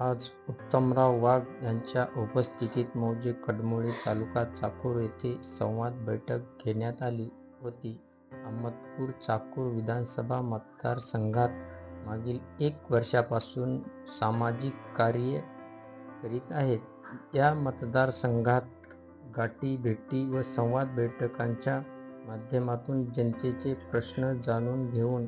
आज उत्तमराव वाघ यांच्या उपस्थितीत मौजे कडमोळी तालुका चाकूर येथे संवाद बैठक घेण्यात आली होती. अहमदपूर चाकूर विधानसभा मतदारसंघात मागील एक वर्षापासून सामाजिक कार्य करीत आहेत. या मतदारसंघात गाठी भेटी व संवाद बैठकांच्या माध्यमातून जनतेचे प्रश्न जाणून घेऊन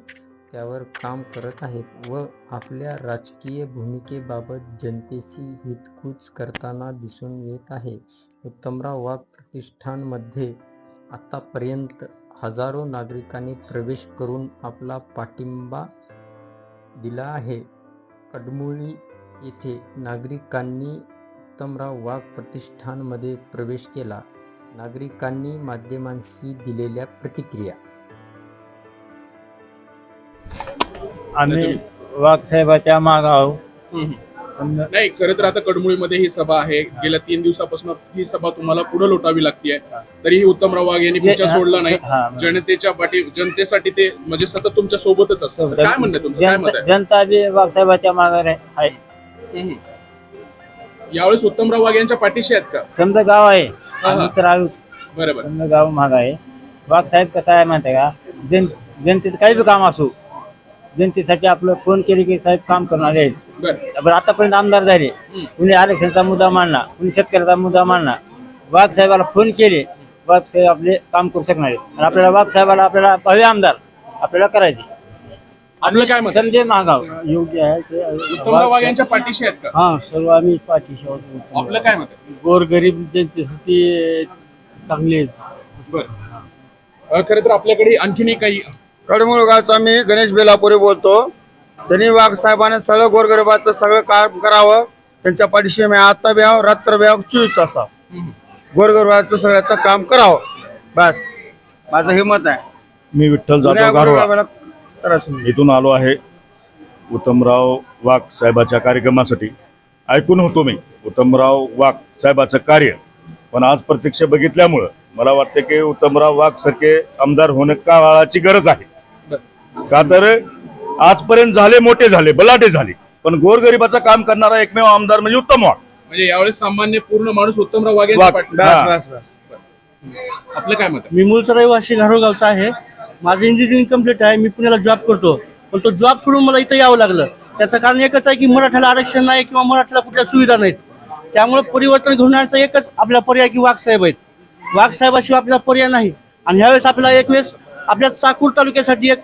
त्यावर काम करत आहेत व आपल्या राजकीय भूमिकेबाबत जनतेशी हितकूच करताना दिसून येत आहे. उत्तमराव वाघ प्रतिष्ठानमध्ये आतापर्यंत हजारो नागरिकांनी प्रवेश करून आपला पाठिंबा दिला आहे. कडमुळी येथे नागरिकांनी उत्तमराव वाघ प्रतिष्ठानमध्ये प्रवेश केला. नागरिकांनी माध्यमांशी दिलेल्या प्रतिक्रिया आम्ही वाघसाहेबाच्या माग आहो हम्म. समजा नाही खरं तर आता कडमुळीमध्ये ही सभा आहे. गेल्या तीन दिवसापासून ही सभा तुम्हाला पुढे लोटावी लागतीये तरीही उत्तमराव वाघ यांनी पिछा सोडला नाही. हा. जनतेच्या पाठी जनतेसाठी ते म्हणजे सतत तुमच्या सोबतच असतात काय म्हणणं आहे तुमचं? काय मत जनता जनता बी माग आहे आहे. हम्म. यावेळेस उत्तमराव वाघ यांच्या पाठीशी आहेत का? समजा गाव आहे. आम्ही तर आलो. बरोबर. समजा गाव माग आहे. वाघसाहेब कसं आहे माहिती आहे का? जन जनतेचं काही बी काम असो जनतेसाठी आपलं फोन केले की साहेब काम करणार आहेत. बर. आतापर्यंत आमदार झाले. कुणी आरक्षणाचा मुद्दा मांडला कुणी शेतकऱ्याचा मुद्दा मांडला. वाघ साहेबाला फोन केले वाघ साहेब आपले काम करू शकणार आहेत. आणि आपल्याला वाघ साहेबाला आपल्याला हवे आमदार आपल्याला करायचे. आपलं काय मत? आहे? समजे मागाव. योग्य आहे ते. वाघ यांच्या पाठीशी आहेत का? हा सर्व आम्ही पाठीशी आहोत. आपलं काय मत? गोरगरीब जनतेसाठी चांगले आहेत. बर. अं, खरं तर आपल्याकडे आणखीनही काही कडमुळ गावचा मी गणेश बेलापुरे बोलतो. त्यांनी वाघ साहेबांनी सगळं गोरगरिबाचं सगळं काम करावं. त्यांच्या पाठीशी मी आता बी आहो रात्र बी आहो चोवीस तास. गोरगरिबाचं सगळ्याचं काम करावं. बस. माझं हे मत आहे. मी विठ्ठल जाधव गोरगरिबाला. इथून आलो आहे. उत्तमराव वाघ साहेबाच्या कार्यक्रमासाठी. ऐकून होतो मी. उत्तमराव वाघ साहेबाचं कार्य. पण आज प्रत्यक्ष बघितल्यामुळं मला वाटतं की उत्तमराव वाघ सारखे आमदार होणं काळाची गरज आहे. का तर आजपर्यंत झाले मोठे झाले बलाटे झाले. पण गोरगरिबाचं काम करणारा एकमेव आमदार म्हणजे उत्तम वाघ. म्हणजे यावेळेस सामान्य पूर्ण माणूस उत्तमराव वाघ वाघ. हा. बस बस आपलं काय मत आहे? मी मूळचा रहिवासी घारोगावचा आहे. माझं इंजिनिअरिंग कंप्लीट आहे. मी पुण्याला जॉब करतो. पण तो जॉब सोडून मला इथं यावं लागलं. त्याचं कारण एकच आहे की मराठ्याला आरक्षण नाही किंवा मराठ्याला कुठल्या सुविधा नाहीत. त्यामुळे परिवर्तन घेऊन येण्याचा एकच आपला पर्याय की वाघसाहेब आहेत. वाघसाहेबाशिवाय आपला पर्याय नाही. आणि ह्यावेळेस आपल्याला एक वेळेस आपल्या चाकूर तालुक्यासाठी एक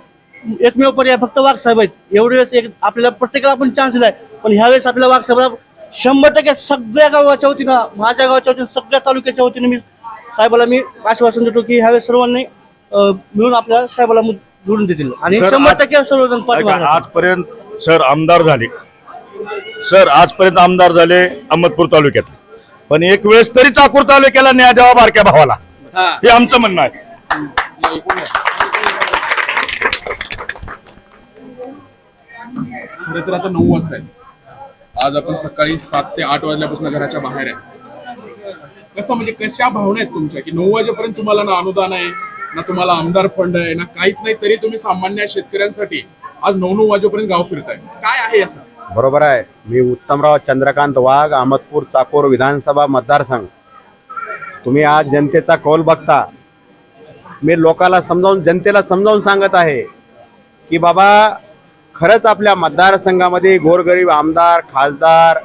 एकमेव पर्याय फक्त वाघसाहेब आहेत. एवढे वेळेस एक आपल्याला प्रत्येकाला आपण चान्स दिलाय. पण ह्यावेळेस आपल्याला वाघसाहेबाला शंभर टक्के सगळ्या गावाच्या वतीनं माझ्या गावाच्या वतीनं सगळ्या तालुक्याच्या वतीनं मी साहेबाला मी आश्वासन देतो की ह्यावेळेस सर्वांनी मिळून आपल्या साहेबाला जोडून देतील. आणि शंभर आज- टक्के सर्वजण. आजपर्यंत सर आमदार झाले. सर आजपर्यंत आमदार झाले अहमदपूर तालुक्यात पण एक वेळेस तरी चाकूर तालुक्याला न्याय द्यावा बारक्या भावाला. हा. हे आमचं म्हणणं आहे. खरं तर आता नऊ वाजता आहे आज आपण सकाळी सात ते आठ वाजल्यापासून घराच्या बाहेर आहे. कसं म्हणजे कशा भावना आहेत तुमच्या? की नऊ वाजेपर्यंत तुम्हाला ना अनुदान आहे ना तुम्हाला आमदार फंड आहे ना काहीच नाही तरी तुम्ही सामान्य शेतकऱ्यांसाठी आज नऊ नऊ वाजेपर्यंत गाव फिरताय. काय आहे असं बरोबर आहे. मी उत्तमराव चंद्रकांत वाघ अहमदपूर चाकोर विधानसभा मतदारसंघ. तुम्ही आज जनतेचा कौल बघता. मी लोकाला समजावून जनतेला समजावून सांगत आहे की बाबा खरंच आपल्या मतदारसंघामध्ये गोरगरीब आमदार खासदार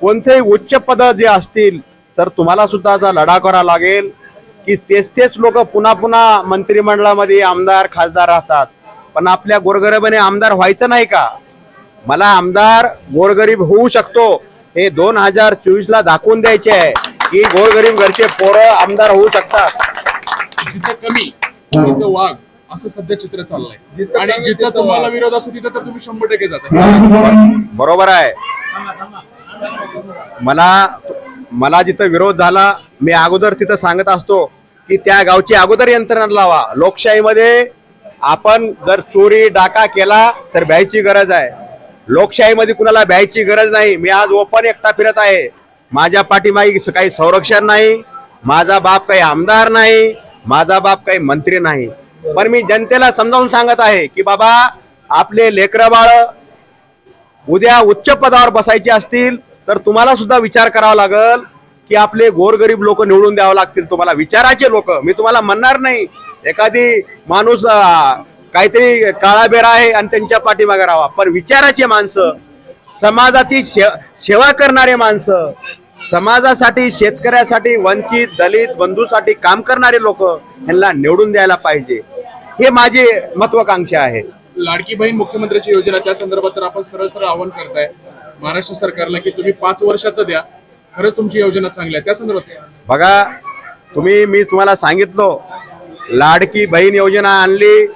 कोणतेही उच्च पद जे असतील तर तुम्हाला सुद्धा आता लढा करावा लागेल. की तेच तेच लोक पुन्हा पुन्हा मंत्रिमंडळामध्ये आमदार खासदार राहतात. पण आपल्या गोरगरिबाने आमदार व्हायचं नाही का? मला आमदार गोरगरीब होऊ शकतो हे दोन हजार चोवीस ला दाखवून द्यायचे आहे की गोरगरीब घरचे पोरं आमदार होऊ शकतात. कमी वाघ. असं सध्या चित्र चाललंय. आणि जिथं तुम्हाला विरोध असतो तिथं तर तुम्ही शंभर टक्के जाता बरोबर आहे. मला मला जिथं विरोध झाला मी अगोदर तिथं सांगत असतो की त्या गावची अगोदर यंत्रणा लावा. लोकशाहीमध्ये आपण जर चोरी डाका केला तर भ्यायची गरज आहे. लोकशाहीमध्ये कुणाला भ्यायची गरज नाही. मी आज ओपन एकटा फिरत आहे. माझ्या पाठीमागे काही संरक्षण नाही. माझा बाप काही आमदार नाही. माझा बाप काही मंत्री नाही. पण मी जनतेला समजावून सांगत आहे की बाबा आपले लेकरं बाळ उद्या उच्च पदावर बसायचे असतील तर तुम्हाला सुद्धा विचार करावा लागल की आपले गोरगरीब लोक निवडून द्यावं लागतील. तुम्हाला विचाराचे लोक. मी तुम्हाला म्हणणार नाही. एखादी माणूस काहीतरी काळाबेरा आहे आणि त्यांच्या पाठीमागे राहावा. पण विचाराचे माणसं समाजाची शे- सेवा करणारे माणसं समाजासाठी शेतकऱ्यासाठी वंचित दलित बंधूसाठी काम करणारे लोक यांना निवडून द्यायला पाहिजे. हे माझी महत्वाकांक्षा आहे. लाडकी बहीण मुख्यमंत्र्याची योजना त्या संदर्भात तर आपण सरळ सरळ आवाहन करताय. महाराष्ट्र सरकारला की तुम्ही पाच वर्षाचं द्या. खरंच तुमची योजना चांगली आहे. त्या संदर्भात बघा तुम्ही मी तुम्हाला सांगितलं लाडकी बहीण योजना आणली.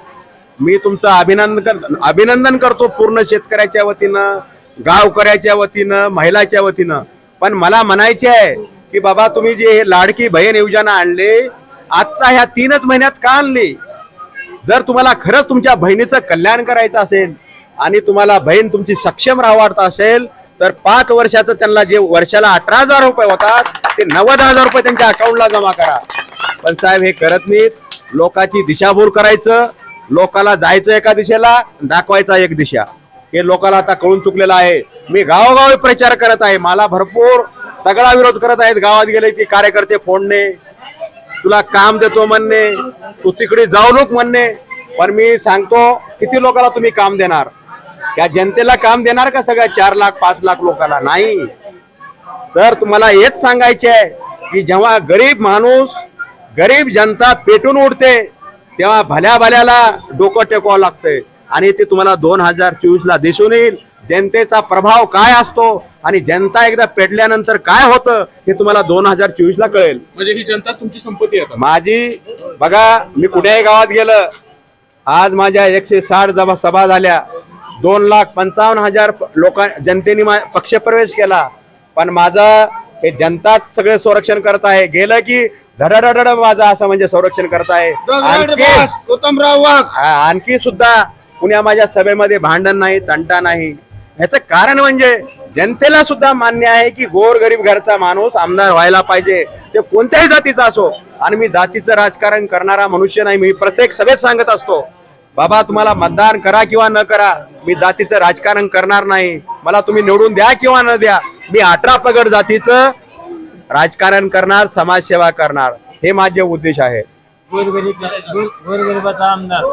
मी तुमचं अभिनंदन कर अभिनंदन करतो पूर्ण शेतकऱ्याच्या वतीनं गावकऱ्याच्या वतीनं महिलाच्या वतीनं. पण मला म्हणायचे आहे की बाबा तुम्ही जे हे लाडकी बहीण योजना आणली आता ह्या तीनच महिन्यात का आणली? जर तुम्हाला खरंच तुमच्या बहिणीचं कल्याण करायचं असेल आणि तुम्हाला बहीण तुमची सक्षम राहा असेल तर पाच वर्षाचं त्यांना जे वर्षाला अठरा हजार रुपये होतात ते नव्वद हजार रुपये त्यांच्या अकाउंटला जमा करा. पण साहेब हे करत नाहीत. लोकांची दिशाभूल करायचं लोकाला जायचं एका दिशेला दाखवायचा एक दिशा. हे लोकाला आता कळून चुकलेलं आहे. मी गावोगावी प्रचार करत आहे. मला भरपूर तगडा विरोध करत आहेत. गावात गेले की कार्यकर्ते फोडणे. तुला काम देतो म्हणणे तू तिकडे जाऊ नको म्हणणे. पण मी सांगतो किती लोकांना तुम्ही काम देणार? त्या जनतेला काम देणार का सगळ्या चार लाख पाच लाख लोकांना नाही. तर तुम्हाला हेच सांगायचे आहे की जेव्हा गरीब माणूस गरीब जनता पेटून उडते तेव्हा भल्या भल्याला डोकं टेकवावं लागतंय. आणि ते तुम्हाला दोन हजार चोवीस ला दिसून येईल. जनतेचा प्रभाव काय असतो आणि जनता एकदा पेटल्यानंतर काय होतं हे तुम्हाला दोन हजार चोवीस ला कळेल. म्हणजे ही जनता तुमची संपत्ती आहे माझी बघा मी कुठल्याही गावात गेलं. आज माझ्या एकशे साठ सभा झाल्या. दोन लाख पंचावन्न हजार लोकां जनतेने पक्षप्रवेश केला. पण माझं हे जनताच सगळे संरक्षण करत आहे. गेलं की धडधड माझं असं म्हणजे संरक्षण करत आहे. आणखी सुद्धा कुण्या माझ्या सभेमध्ये भांडण नाही तंटा नाही. ह्याचं कारण म्हणजे जनतेला सुद्धा मान्य आहे की गोर गरीब घरचा माणूस आमदार व्हायला पाहिजे. ते कोणत्याही जातीचा असो आणि मी जातीचं राजकारण करणारा मनुष्य नाही मी प्रत्येक सभेत सांगत असतो बाबा तुम्हाला मतदान करा किंवा न करा मी जातीचं राजकारण करणार नाही. मला तुम्ही निवडून द्या किंवा न द्या. मी अठरा पगड जातीचं राजकारण करणार समाजसेवा करणार. हे माझे उद्देश आहे. गोरगरीब गोरगरिबाचा आमदार.